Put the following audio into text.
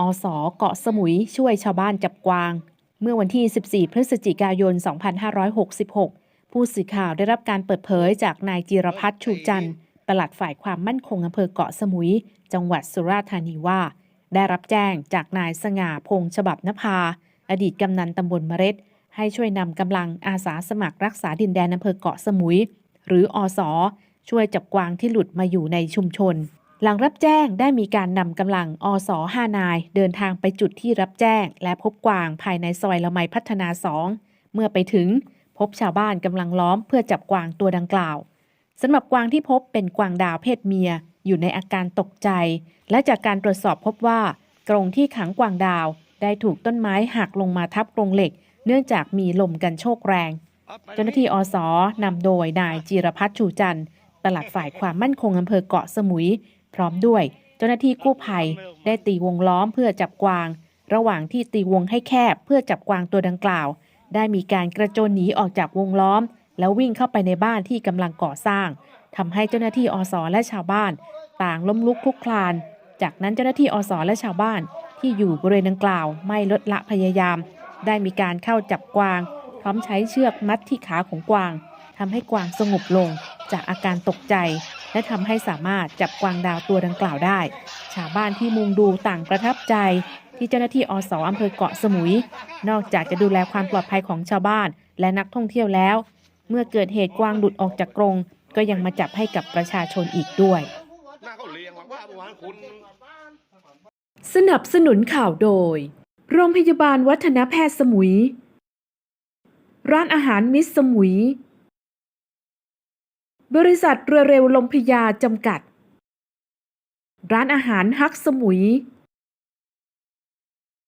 อสเกาะสมุยช่วยชาวบ้านจับกวาง เมื่อวันที่ 14 พฤศจิกายน 2566 ผู้สื่อข่าวได้รับการเปิดเผยจากนายจิรพัฒน์ชูจันทร์ปลัดฝ่ายความมั่นคงอำเภอเกาะสมุย จังหวัดสุราษฎร์ธานีว่า ได้รับแจ้งจากนายสง่าพงษ์ฉบับนภา อดีตกำนันตำบลเมร็ด ให้ช่วยนำกำลังอาสาสมัครรักษาดินแดนอำเภอเกาะสมุย หรืออสช่วยจับกวางที่หลุดมาอยู่ในชุมชน หลังรับแจ้งได้มีการนำกำลังอส5นาย เดินทางไปจุดที่รับแจ้ง และพบกวางภายในซอยละไมพัฒนาสองเมื่อไปถึงพบชาวบ้านกำลังล้อมเพื่อจับกวางตัวดังกล่าวสำหรับกวางที่พบเป็นกวางดาวเพศเมีย อยู่ในอาการตกใจ และจากการตรวจสอบพบว่ากรงที่ขังกวางดาว ได้ถูกต้นไม้หักลงมาทับกรงเหล็ก เนื่องจากมีลมกันโชกแรง เจ้าหน้าที่อสนำโดยนายจิรพัฒน์ชูจันทร์ปลัดฝ่ายความมั่นคงอำเภอเกาะสมุย พร้อมด้วย เจ้าหน้าที่กู้ภัยได้ตีวงล้อมเพื่อจับกวาง ระหว่างที่ตีวงให้แคบเพื่อจับกวางตัวดังกล่าว ได้มีการกระโจนหนีออกจากวงล้อม แล้ววิ่งเข้าไปในบ้านที่กำลังก่อสร้างทำให้เจ้าหน้าที่อสและชาวบ้าน ต่างล้มลุกคลุกคลาน จากนั้นเจ้าหน้าที่อสและชาวบ้าน ที่อยู่บริเวณดังกล่าว ไม่ลดละพยายาม ได้มีการเข้าจับกวาง พร้อมใช้เชือกมัดที่ขาของกวางทำให้กวางสงบลง จากอาการตกใจ และทำให้สามารถจับกวางดาวตัวดังกล่าวได้ ชาวบ้านที่มุงดูต่างประทับใจ ที่เจ้าหน้าที่อสอำเภอเกาะสมุย นอกจากจะดูแลความปลอดภัยของชาวบ้าน และนักท่องเที่ยวแล้ว เมื่อเกิดเหตุกวางหลุดออกจากกรง ก็ยังมาจับให้กับประชาชนอีกด้วย สนับสนุนข่าวโดย โรงพยาบาลวัฒนแพทย์สมุย ร้านอาหารมิสสมุย บริษัทเรือเร็วลมพยาจำกัด ร้านอาหารฮักสมุย